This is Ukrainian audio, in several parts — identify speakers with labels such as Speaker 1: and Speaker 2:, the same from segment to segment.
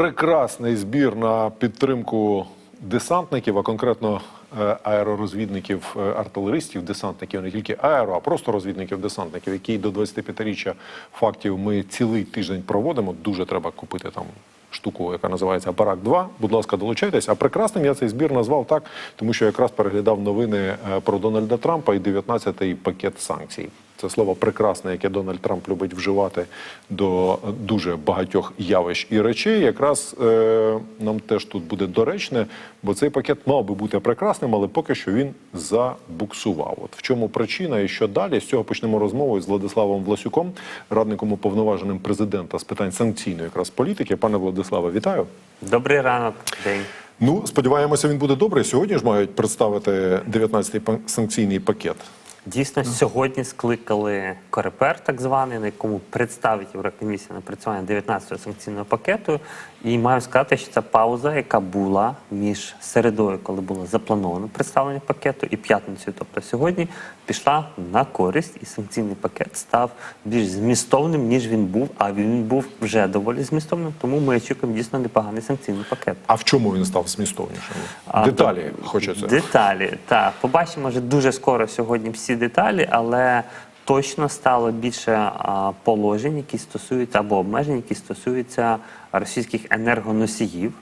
Speaker 1: Прекрасний збір на підтримку десантників, а конкретно е, аеророзвідників, е, артилеристів, десантників, не тільки аеро, а просто розвідників, десантників, які до 25-річчя фактів ми цілий тиждень проводимо. Дуже треба купити там штуку, яка називається Барак 2 Будь ласка, долучайтесь. А прекрасним я цей збір назвав так, тому що якраз переглядав новини е, про Дональда Трампа і 19-й пакет санкцій. Це слово прекрасне, яке Дональд Трамп любить вживати до дуже багатьох явищ і речей. Якраз е, нам теж тут буде доречне, бо цей пакет мав би бути прекрасним, але поки що він забуксував. От в чому причина і що далі? З цього почнемо розмову з Владиславом Власюком, радником уповноваженим президента з питань санкційної якраз політики. Пане Владиславе, вітаю.
Speaker 2: Добрий ранок, день.
Speaker 1: Ну, сподіваємося, він буде добрий. Сьогодні ж мають представити 19-й санкційний пакет.
Speaker 2: Дійсно, сьогодні скликали Корепер, так званий, на якому представить Єврокомісія напрацювання 19-го санкційного пакету. І маю сказати, що ця пауза, яка була між середою, коли було заплановано представлення пакету, і п'ятницею, тобто сьогодні, пішла на користь, і санкційний пакет став більш змістовним, ніж він був. А він був вже доволі змістовним. Тому ми очікуємо дійсно непоганий санкційний пакет.
Speaker 1: А в чому він став змістовнішим?
Speaker 2: А,
Speaker 1: Деталі
Speaker 2: то-
Speaker 1: хочеться.
Speaker 2: Деталі, так. Побачимо вже дуже скоро сьогодні всі деталі, але точно стало більше положень, які стосуються або обмежень, які стосуються російських енергоносіїв.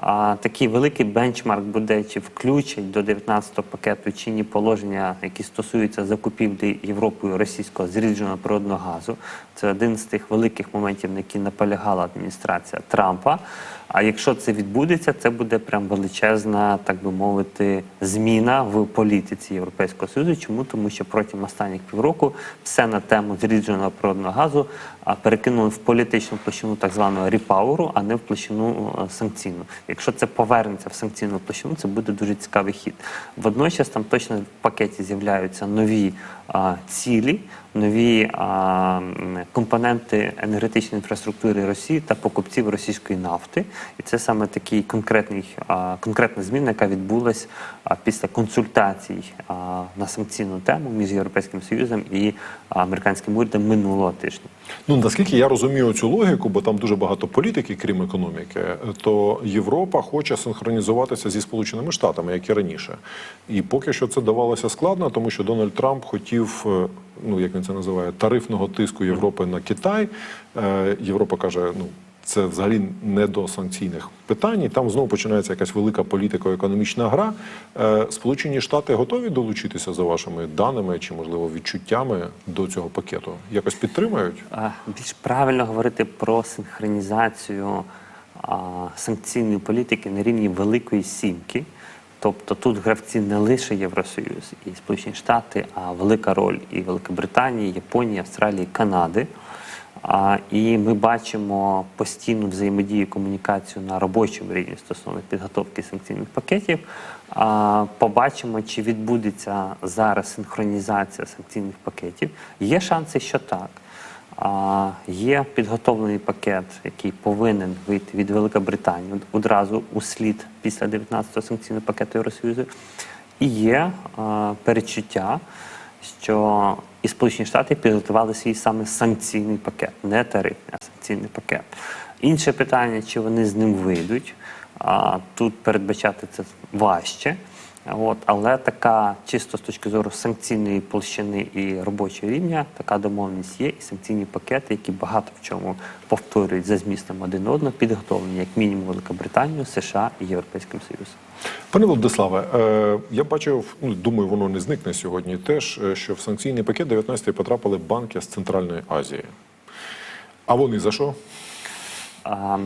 Speaker 2: А, такий великий бенчмарк буде, чи включать до 19-го пакету чинні положення, які стосуються закупівлі Європою російського зрідженого природного газу. Це один з тих великих моментів, на які наполягала адміністрація Трампа. А якщо це відбудеться, це буде прям величезна, так би мовити, зміна в політиці Європейського Союзу. Чому? Тому що протягом останніх півроку все на тему зрідженого природного газу перекинули в політичну площину так званого ріпауру, а не в площину е, санкційну. Якщо це повернеться в санкційну площину, це буде дуже цікавий хід. Водночас там точно в пакеті з'являються нові а, цілі, нові компоненти енергетичної інфраструктури Росії та покупців російської нафти. І це саме такий конкретний, конкретна зміна, яка відбулась після консультацій на санкційну тему між Європейським Союзом і американським урядом минулого тижня.
Speaker 1: Ну наскільки я розумію цю логіку, бо там дуже багато політики, крім економіки, то Європа хоче синхронізуватися зі Сполученими Штатами, як і раніше. І поки що це давалося складно, тому що Дональд Трамп хотів, е, ну як він це називає, тарифного тиску Європи на Китай. Е, Європа каже, ну. Це взагалі не до санкційних питань. І там знову починається якась велика політико-економічна гра. Е, Сполучені Штати готові долучитися за вашими даними чи, можливо, відчуттями до цього пакету? Якось підтримають?
Speaker 2: Більш правильно говорити про синхронізацію санкційної політики на рівні Великої Сімки. Тобто тут гравці не лише Євросоюз і Сполучені Штати, а велика роль і Великобританії, Японії, Австралії, Канади. І ми бачимо постійну взаємодію, комунікацію на робочому рівні стосовно підготовки санкційних пакетів. Побачимо, чи відбудеться зараз синхронізація санкційних пакетів. Є шанси, що так. Є підготовлений пакет, який повинен вийти від Великобританії одразу у слід після 19-го санкційного пакету Євросоюзу. І є перечуття, що і Сполучені Штати підготували свій саме санкційний пакет, не тарифний, а санкційний пакет. Інше питання, чи вони з ним вийдуть. А, тут передбачати це важче. От, але така чисто з точки зору санкційної площини і робочого рівня, така домовленість є, і санкційні пакети, які багато в чому повторюють за змістом один одного, підготовлені як мінімум Великобританію, США і Європейським Союзом.
Speaker 1: Пане Владиславе, е, я бачив, ну думаю, воно не зникне сьогодні. Теж е, що в санкційний пакет 19 потрапили банки з Центральної Азії. А вони за що?
Speaker 2: А,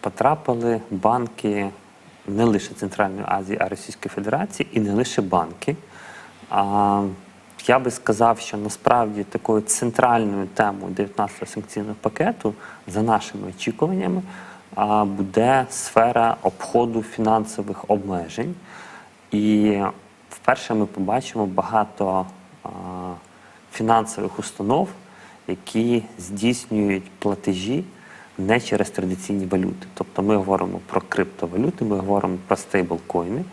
Speaker 2: потрапили банки не лише Центральної Азії, а Російської Федерації, і не лише банки. А, я би сказав, що насправді такою центральною темою 19-го санкційного пакету, за нашими очікуваннями, буде сфера обходу фінансових обмежень. І вперше ми побачимо багато фінансових установ, які здійснюють платежі не через традиційні валюти. Тобто ми говоримо про криптовалюти, ми говоримо про стейблкоїни.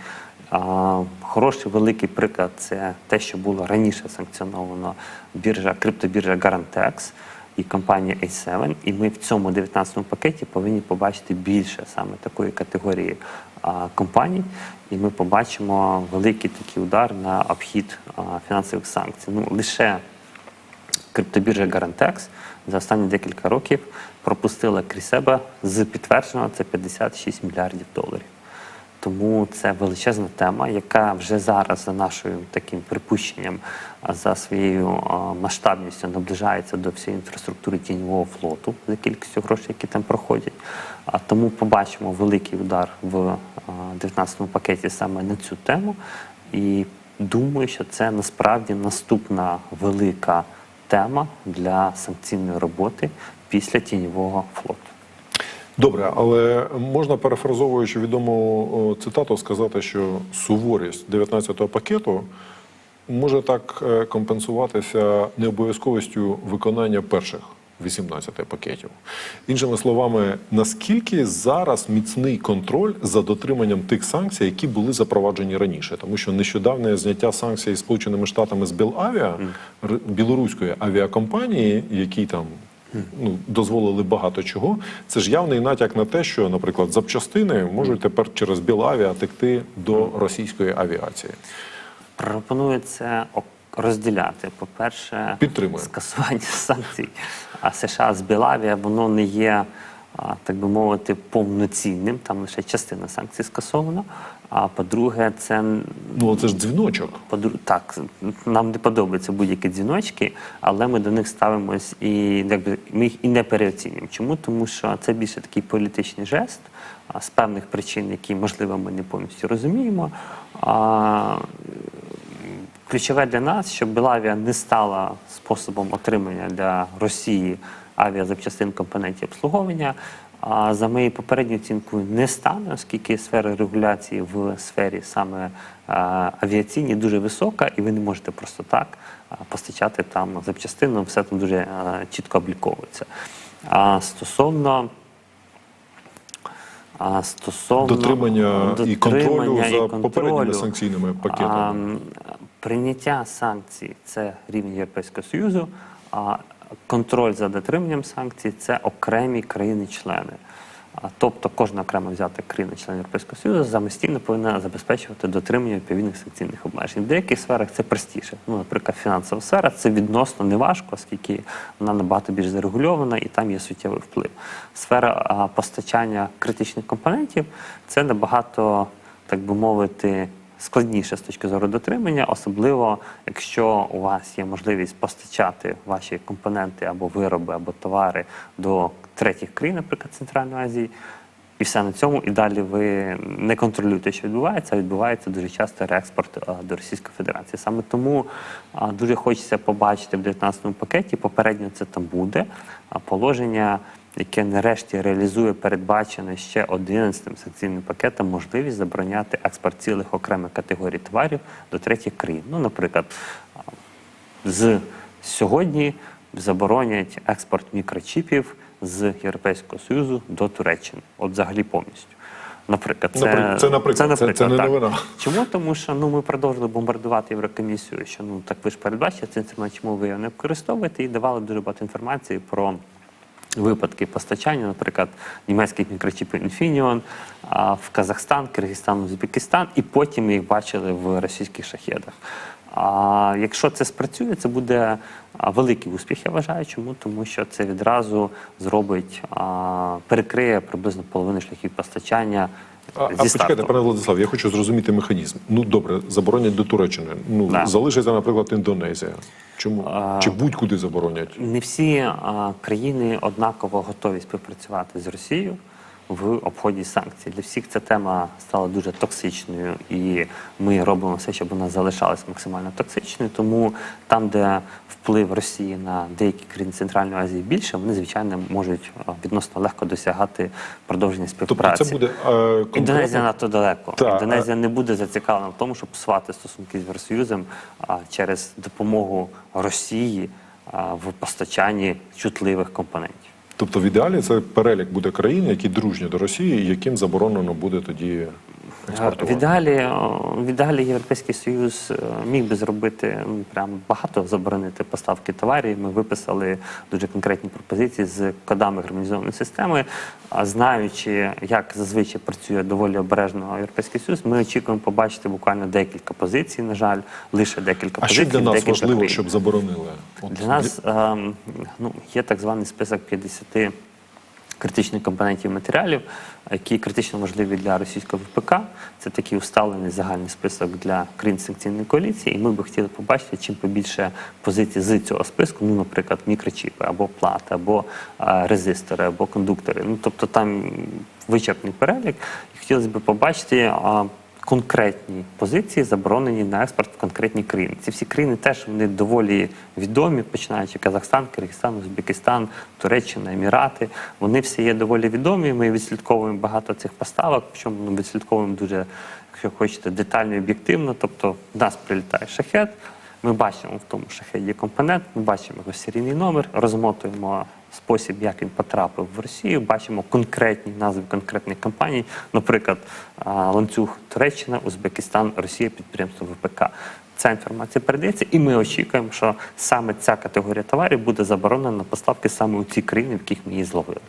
Speaker 2: Хороший великий приклад це те, що було раніше санкціоновано біржа, криптобіржа Garantex, і компанія A7. І ми в цьому 19-му пакеті повинні побачити більше саме такої категорії компаній. І ми побачимо великий такий удар на обхід фінансових санкцій. Ну лише криптобіржа Garantex за останні декілька років пропустила крізь себе з підтвердженого це 56 мільярдів доларів. Тому це величезна тема, яка вже зараз за нашим таким припущенням, за своєю масштабністю наближається до всієї інфраструктури тіньового флоту за кількістю грошей, які там проходять. А тому побачимо великий удар в 19-му пакеті саме на цю тему. І думаю, що це насправді наступна велика тема для санкційної роботи після тіньового флоту.
Speaker 1: Добре, але можна перефразовуючи відому цитату, сказати, що суворість 19-го пакету може так е, компенсуватися необов'язковістю виконання перших 18 пакетів. Іншими словами, наскільки зараз міцний контроль за дотриманням тих санкцій, які були запроваджені раніше, тому що нещодавне зняття санкцій Сполученими Штатами з Білавіа білоруської авіакомпанії, які там ну, дозволили багато чого. Це ж явний натяк на те, що, наприклад, запчастини можуть тепер через Білавіа текти до російської авіації.
Speaker 2: Ок- розділяти. По-перше,
Speaker 1: Підтримую.
Speaker 2: скасування санкцій США з Білавія, воно не є, так би мовити, повноцінним. Там лише частина санкцій скасована. А по-друге, це
Speaker 1: Ну, це ж дзвіночок.
Speaker 2: Подру- Так, нам не подобаються будь-які дзвіночки, але ми до них ставимось і якби ми їх і не переоцінюємо. Чому? Тому що це більше такий політичний жест з певних причин, які можливо ми не повністю розуміємо. А, ключове для нас, щоб Белавія не стала способом отримання для Росії авіазапчастин компонентів обслуговування. А за моєю попередньою оцінкою не стане, оскільки сфера регуляції в сфері саме а, авіаційній дуже висока, і ви не можете просто так постачати там запчастину, все там дуже чітко обліковується. А стосовно а стосовно
Speaker 1: Дотримання і контролю
Speaker 2: дотримання
Speaker 1: за
Speaker 2: і
Speaker 1: попередніми санкційними пакетами.
Speaker 2: Прийняття санкцій це рівень Європейського Союзу, а контроль за дотриманням санкцій це окремі країни-члени. Тобто кожна окремо взята країна-член Європейського Союзу самостійно повинна забезпечувати дотримання відповідних санкційних обмежень. В деяких сферах це простіше. Ну, наприклад, фінансова сфера це відносно неважко, оскільки вона набагато більш зарегульована і там є суттєвий вплив. Сфера постачання критичних компонентів це набагато, так би мовити, складніше з точки зору дотримання, особливо якщо у вас є можливість постачати ваші компоненти або вироби, або товари до третіх країн, наприклад, Центральної Азії. І все на цьому, і далі ви не контролюєте, що відбувається, а відбувається дуже часто реекспорт а, до Російської Федерації. Саме тому а, дуже хочеться побачити в 19-му пакеті. Попередньо це там буде а, положення, яке нарешті реалізує передбачене ще 11-м санкційним пакетом можливість забороняти експорт цілих окремих категорій товарів до третіх країн. Ну, наприклад, з сьогодні заборонять експорт мікрочіпів з Європейського Союзу до Туреччини, от взагалі повністю. Наприклад, це,
Speaker 1: Напри- це наприклад, це- це не
Speaker 2: так.
Speaker 1: новина.
Speaker 2: Чому? Тому що ну ми продовжили бомбардувати Єврокомісію, що ну так ви ж передбачите цей інструмент, чому ви його не використовуєте, і давали дуже багато інформації про. Випадки постачання, наприклад, німецьких мікрочіпів Infineon в Казахстан, Киргизстан, Узбекистан, і потім їх бачили в російських шахедах. А якщо це спрацює, це буде великий успіх, я вважаю. Чому? Тому що це відразу зробить, а, перекриє приблизно половину шляхів постачання
Speaker 1: А, а почекайте, пане Владислав, я хочу зрозуміти механізм. Ну добре, заборонять до Туреччини. Ну
Speaker 2: Да.
Speaker 1: залишиться, наприклад, Індонезія. Чому
Speaker 2: А-
Speaker 1: чи будь-куди заборонять?
Speaker 2: Не всі а, країни однаково готові співпрацювати з Росією в обході санкцій. Для всіх ця тема стала дуже токсичною, і ми робимо все, щоб вона залишалась максимально токсичною. Тому там, де вплив Росії на деякі країни Центральної Азії більше, вони звичайно можуть відносно легко досягати продовження
Speaker 1: Тобто
Speaker 2: співпраці.
Speaker 1: це буде е, конкретно-
Speaker 2: Індонезія надто далеко.
Speaker 1: Так,
Speaker 2: Індонезія не буде зацікавлена в тому, щоб псувати стосунки з Євросоюзом а, через допомогу Росії а, в постачанні чутливих компонентів.
Speaker 1: Тобто, в ідеалі це перелік буде країн, які дружні до Росії, і яким заборонено буде тоді
Speaker 2: В
Speaker 1: експортувати?
Speaker 2: ідеалі, в ідеалі Європейський Союз е, міг би зробити прям багато заборонити поставки товарів. Ми виписали дуже конкретні пропозиції з кодами гармонізованої системи. А знаючи, як зазвичай працює доволі обережно Європейський Союз, ми очікуємо побачити буквально декілька позицій. На жаль, лише декілька
Speaker 1: А
Speaker 2: позицій.
Speaker 1: що для нас важливо,
Speaker 2: країн.
Speaker 1: щоб заборонили? От
Speaker 2: Для нас ем, ну, є так званий список 50 критичних компонентів матеріалів, які критично важливі для російського ВПК. Це такий усталений загальний список для країн санкційної коаліції. І ми би хотіли побачити чим побільше позицій з цього списку, ну, наприклад, мікрочіпи або плати, або резистори, або кондуктори. Ну, тобто там вичерпний перелік. І хотілося б побачити. е, конкретні позиції заборонені на експорт в конкретні країни. Ці всі країни теж вони доволі відомі, починаючи Казахстан, Киргизстан, Узбекистан, Туреччина, Емірати. Вони всі є доволі відомі. Ми відслідковуємо багато цих поставок, причому ми відслідковуємо дуже, якщо хочете, детально і об'єктивно. Тобто в нас прилітає шахет. Ми бачимо в тому шахеді компонент, ми бачимо його серійний номер, розмотуємо спосіб, як він потрапив в Росію, бачимо конкретні назви конкретних компаній, наприклад, ланцюг Туреччина, Узбекистан, Росія, підприємство ВПК. Ця інформація передається, і ми очікуємо, що саме ця категорія товарів буде заборонена на поставки саме у ці країни, в яких ми її зловили.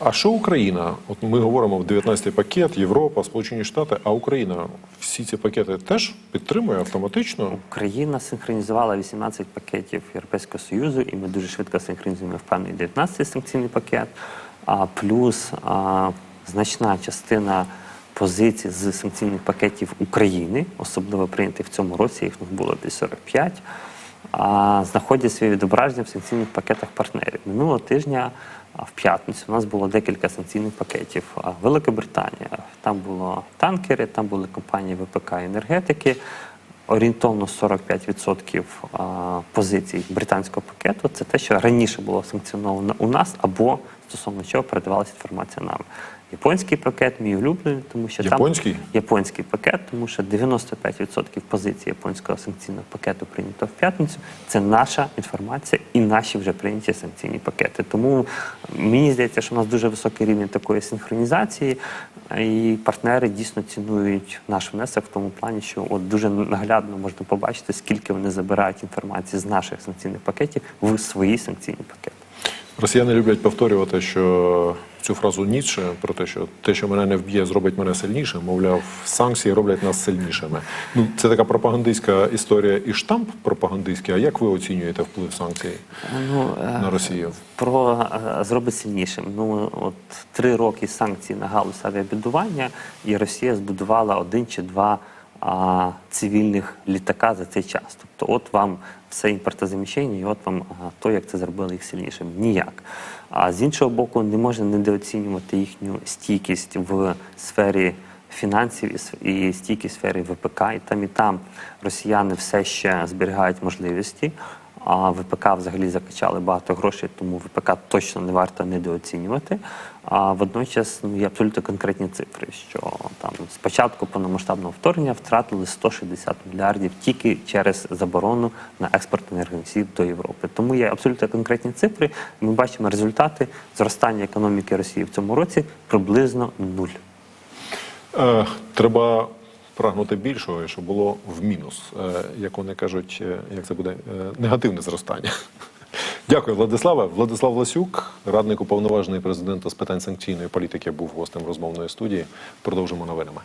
Speaker 1: А що Україна? От ми говоримо в 19-й пакет, Європа, Сполучені Штати, а Україна всі ці пакети теж підтримує автоматично?
Speaker 2: Україна синхронізувала 18 пакетів Європейського Союзу, і ми дуже швидко синхронізуємо впевнений 19 санкційний пакет. А плюс а, значна частина позицій з санкційних пакетів України, особливо прийнятих в цьому році, їх було десь 45, а, знаходять своє відображення в санкційних пакетах партнерів. Минулого тижня в п'ятницю у нас було декілька санкційних пакетів. Велика Британія, там було танкери, там були компанії ВПК енергетики. Орієнтовно 45% позицій британського пакету це те, що раніше було санкціоновано у нас, або стосовно чого передавалася інформація нам. Японський пакет мій улюблений, тому що
Speaker 1: Японський?
Speaker 2: там японський пакет, тому що 95% позицій японського санкційного пакету прийнято в п'ятницю. Це наша інформація і наші вже прийняті санкційні пакети. Тому мені здається, що у нас дуже високий рівень такої синхронізації, і партнери дійсно цінують наш внесок в тому плані, що от дуже наглядно можна побачити, скільки вони забирають інформації з наших санкційних пакетів в свої санкційні пакети.
Speaker 1: Росіяни люблять повторювати, що цю фразу Ніцше про те, що те, що мене не вб'є, зробить мене сильнішим. Мовляв, санкції роблять нас сильнішими. Ну це така пропагандистська історія і штамп пропагандистський. А як ви оцінюєте вплив санкцій
Speaker 2: Ну, е,
Speaker 1: на Росію?
Speaker 2: Про е, зробить сильнішим. Ну от три роки санкцій на галузь авіабудування, і Росія збудувала один чи два а, цивільних літака за цей час. Тобто, от вам все імпортозаміщення, і от вам а, то, як це зробило їх сильнішим. Ніяк. А з іншого боку, не можна недооцінювати їхню стійкість в сфері фінансів і стійкість в сфері ВПК. І там і там росіяни все ще зберігають можливості. А ВПК взагалі закачали багато грошей, тому ВПК точно не варто недооцінювати. А водночас ну, є абсолютно конкретні цифри, що там з початку повномасштабного вторгнення втратили 160 мільярдів тільки через заборону на експорт енергоносіїв до Європи. Тому є абсолютно конкретні цифри. Ми бачимо результати зростання економіки Росії в цьому році приблизно нуль.
Speaker 1: Е, треба прагнути більшого, щоб було в мінус, е, як вони кажуть, е, як це буде е, негативне зростання. Дякую, Владиславе. Владислав Ласюк, радник уповноважений президента з питань санкційної політики, був гостем розмовної студії. Продовжимо новинами.